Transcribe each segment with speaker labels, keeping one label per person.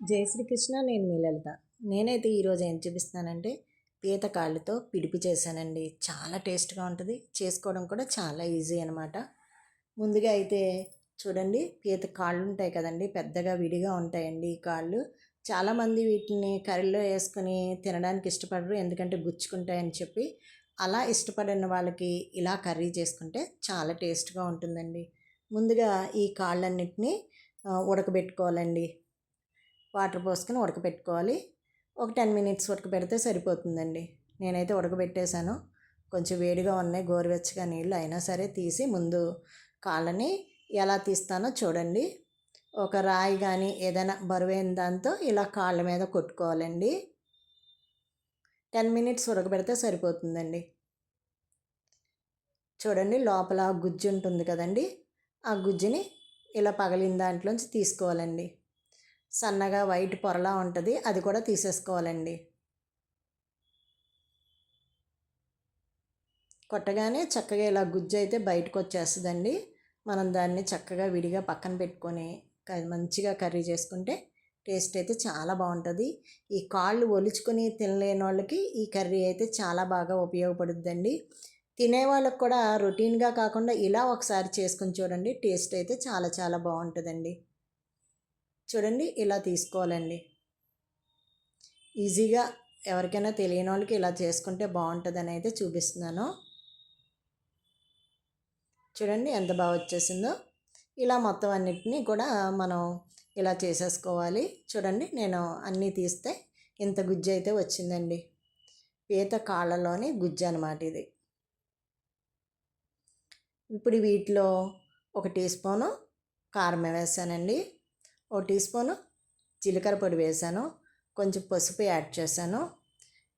Speaker 1: జై శ్రీకృష్ణ నేను మీ లలిత. నేనైతే ఈరోజు ఏం చూపిస్తానంటే పీత కాళ్ళతో పిడిపి చేశానండి. చాలా టేస్ట్గా ఉంటుంది. చేసుకోవడం కూడా చాలా ఈజీ అనమాట ముందుగా అయితే చూడండి పీత కాళ్ళు ఉంటాయి కదండి పెద్దగా విడిగా ఉంటాయండి ఈ కాళ్ళు. చాలామంది వీటిని కర్రీలో వేసుకొని తినడానికి ఇష్టపడరు ఎందుకంటే గుచ్చుకుంటాయని చెప్పి. అలా ఇష్టపడిన వాళ్ళకి ఇలా కర్రీ చేసుకుంటే చాలా టేస్ట్గా ఉంటుందండి. ముందుగా ఈ కాళ్ళన్నిటినీ ఉడకబెట్టుకోవాలండి. వాటర్ పోసుకొని ఉడకబెట్టుకోవాలి ఒక టెన్ మినిట్స్ ఉడకబెడితే సరిపోతుందండి. నేనైతే ఉడకబెట్టేశాను. కొంచెం వేడిగా ఉన్నాయి గోరువెచ్చగా నీళ్ళు అయినా సరే తీసి ముందు కాళ్ళని ఎలా తీస్తానో చూడండి. ఒక రాయి కానీ ఏదైనా బరువైన దాంతో ఇలా కాళ్ళ మీద కొట్టుకోవాలండి. టెన్ మినిట్స్ ఉడకబెడితే సరిపోతుందండి. చూడండి లోపల గుజ్జు ఉంటుంది కదండి. ఆ గుజ్జుని ఇలా పగలిన దాంట్లోంచి తీసుకోవాలండి. సన్నగా వైట్ పొరలా ఉంటుంది అది కూడా తీసేసుకోవాలండి. కొట్టగానే చక్కగా ఇలా గుజ్జు అయితే బయటకు వచ్చేస్తుందండి మనం దాన్ని చక్కగా విడిగా పక్కన పెట్టుకొని మంచిగా కర్రీ చేసుకుంటే టేస్ట్ అయితే చాలా బాగుంటుంది. ఈ కాళ్ళు ఒలుచుకొని తినలేని వాళ్ళకి ఈ కర్రీ అయితే చాలా బాగా ఉపయోగపడుద్దండి. తినే వాళ్ళకి కూడా రొటీన్గా కాకుండా ఇలా ఒకసారి చేసుకుని చూడండి టేస్ట్ అయితే చాలా చాలా బాగుంటుందండి. చూడండి ఇలా తీసుకోవాలండి. ఈజీగా ఎవరికైనా తెలియని వాళ్ళకి ఇలా చేసుకుంటే బాగుంటుందని అయితే చూపిస్తున్నాను. చూడండి ఎంత బాగా వచ్చేసిందో. ఇలా మొత్తం అన్నిటినీ కూడా మనం ఇలా చేసేసుకోవాలి. చూడండి నేను అన్నీ తీస్తే ఇంత గుజ్జు అయితే వచ్చిందండి. పీత కాళ్ళలోని గుజ్జు అనమాట ఇది. ఇప్పుడు వీటిలో ఒక టీ స్పూను కారం వేసానండి. ఓ టీ స్పూను జీలకర్ర పొడి వేసాను. కొంచెం పసుపు యాడ్ చేశాను.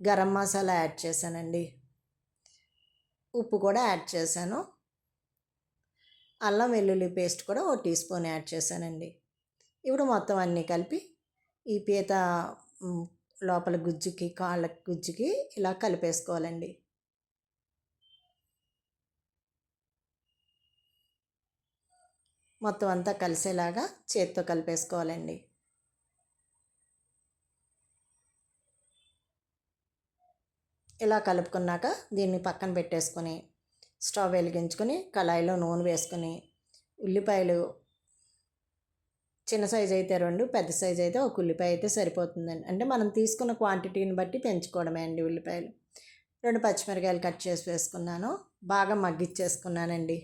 Speaker 1: గరం మసాలా యాడ్ చేశానండి. ఉప్పు కూడా యాడ్ చేశాను. అల్లం వెల్లుల్లి పేస్ట్ కూడా ఓ టీ స్పూన్ యాడ్ చేశానండి. ఇప్పుడు మొత్తం అన్నీ కలిపి ఈ పీత లోపల గుజ్జుకి కాళ్ళ గుజ్జుకి ఇలా కలిపేసుకోవాలండి. మొత్తం అంతా కలిసేలాగా చేత్తో కలిపేసుకోవాలండి. ఇలా కలుపుకున్నాక దీన్ని పక్కన పెట్టేసుకొని స్టవ్ వెలిగించుకొని కళాయిలో నూనె వేసుకొని ఉల్లిపాయలు చిన్న సైజు అయితే రెండు పెద్ద సైజు అయితే ఒక ఉల్లిపాయ అయితే సరిపోతుందండి. అంటే మనం తీసుకున్న క్వాంటిటీని బట్టి పెంచుకోవడమే అండి ఉల్లిపాయలు. రెండు పచ్చిమిరకాయలు కట్ చేసి వేసుకున్నాను. బాగా మగ్గిచ్చేసుకున్నానండి.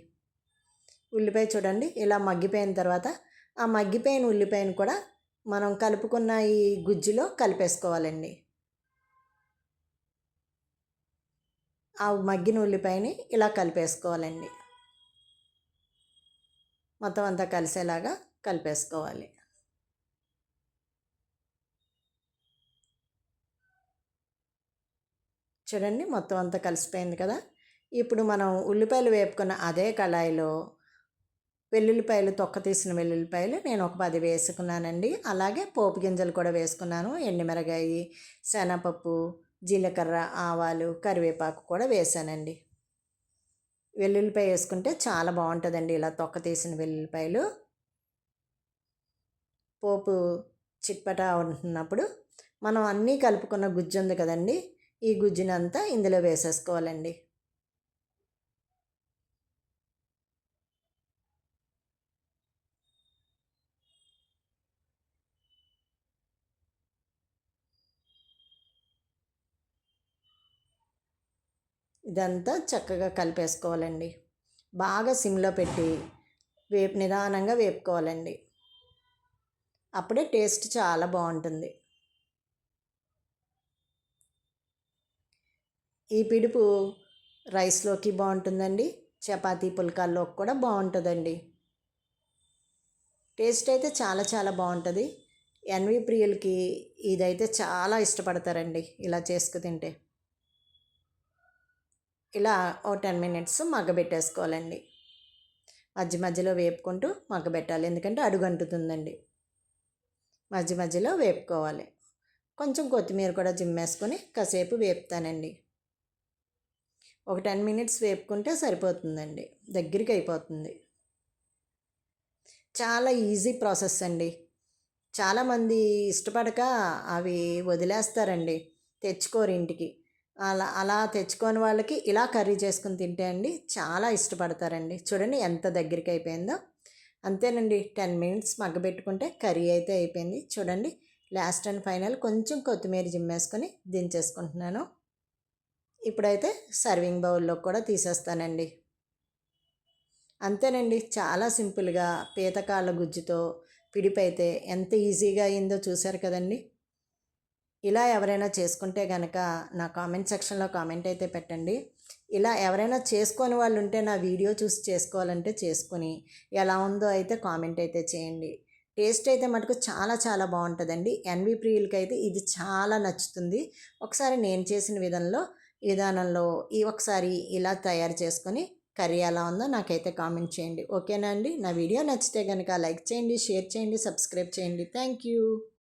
Speaker 1: ఉల్లిపాయ చూడండి ఇలా మగ్గిపోయిన తర్వాత ఆ మగ్గిపోయిన ఉల్లిపాయను కూడా మనం కలుపుకున్న ఈ గుజ్జులో కలిపేసుకోవాలండి. ఆ మగ్గిన ఉల్లిపాయని ఇలా కలిపేసుకోవాలండి. మొత్తం అంతా కలిసేలాగా కలిపేసుకోవాలి. చూడండి మొత్తం అంతా కలిసిపోయింది కదా. ఇప్పుడు మనం ఉల్లిపాయలు వేపుకున్న అదే కళాయిలో వెల్లుల్లిపాయలు తొక్క తీసిన వెల్లుల్లిపాయలు నేను ఒక పది వేసుకున్నానండి. అలాగే పోపు గింజలు కూడా వేసుకున్నాను. ఎండుమిరగాయి శనగపప్పు జీలకర్ర ఆవాలు కరివేపాకు కూడా వేసానండి. వెల్లుల్లిపాయ వేసుకుంటే చాలా బాగుంటుందండి ఇలా తొక్క తీసిన వెల్లుల్లిపాయలు. పోపు చిట్పట ఉంటున్నప్పుడు మనం అన్నీ కలుపుకున్న గుజ్జు ఉంది కదండి ఈ గుజ్జునంతా ఇందులో వేసేసుకోవాలండి. ఇదంతా చక్కగా కలిపేసుకోవాలండి. బాగా సిమ్లో పెట్టి వేపు నిదానంగా వేపుకోవాలండి. అప్పుడే టేస్ట్ చాలా బాగుంటుంది. ఈ పిడుపు రైస్లోకి బాగుంటుందండి. చపాతీ పుల్కాల్లోకి కూడా బాగుంటుందండి. టేస్ట్ అయితే చాలా చాలా బాగుంటుంది. ఎన్వి ప్రియులకి ఇదైతే చాలా ఇష్టపడతారండి. ఇలా చేసుకు తింటే. ఇలా ఓ టెన్ మినిట్స్ మగ్గబెట్టేసుకోవాలండి. మధ్య మధ్యలో వేపుకుంటూ మగ్గబెట్టాలి. ఎందుకంటే అడుగంటుతుందండి. మధ్య మధ్యలో వేపుకోవాలి. కొంచెం కొత్తిమీర కూడా జిమ్మేసుకొని కాసేపు వేపుతానండి. ఒక టెన్ మినిట్స్ వేపుకుంటే సరిపోతుందండి. దగ్గరికి అయిపోతుంది. చాలా ఈజీ ప్రాసెస్ అండి. చాలామంది ఇష్టపడక అవి వదిలేస్తారండి. తెచ్చుకోరు ఇంటికి. అలా అలా తెచ్చుకొని వాళ్ళకి ఇలా కర్రీ చేసుకుని తింటే అండి చాలా ఇష్టపడతారండి. చూడండి ఎంత దగ్గరికి అయిపోయిందో. అంతేనండి టెన్ మినిట్స్ మగ్గబెట్టుకుంటే కర్రీ అయితే అయిపోయింది. చూడండి లాస్ట్ అండ్ ఫైనల్ కొంచెం కొత్తిమీర జిమ్మేసుకొని దించేసుకుంటున్నాను. ఇప్పుడైతే సర్వింగ్ బౌల్లో కూడా తీసేస్తానండి. అంతేనండి చాలా సింపుల్గా పీతకాళ్ళ గుజ్జుతో పిడిపైతే ఎంత ఈజీగా అయిందో చూశారు కదండి. ఇలా ఎవరైనా చేసుకుంటే కనుక నా కామెంట్ సెక్షన్లో కామెంట్ అయితే పెట్టండి. ఇలా ఎవరైనా చేసుకొని వాళ్ళు ఉంటే నా వీడియో చూసి చేసుకోవాలంటే చేసుకొని ఎలా ఉందో అయితే కామెంట్ అయితే చేయండి. టేస్ట్ అయితే మటుకు చాలా చాలా బాగుంటుందండి. ఎన్వి ప్రియులకి అయితే ఇది చాలా నచ్చుతుంది. ఒకసారి నేను చేసిన విధంలో విధానంలో ఈ ఒకసారి ఇలా తయారు చేసుకొని కర్రీ ఎలా ఉందో నాకైతే కామెంట్ చేయండి. ఓకేనా అండి? నా వీడియో నచ్చితే కనుక లైక్ చేయండి షేర్ చేయండి సబ్స్క్రైబ్ చేయండి. Thank you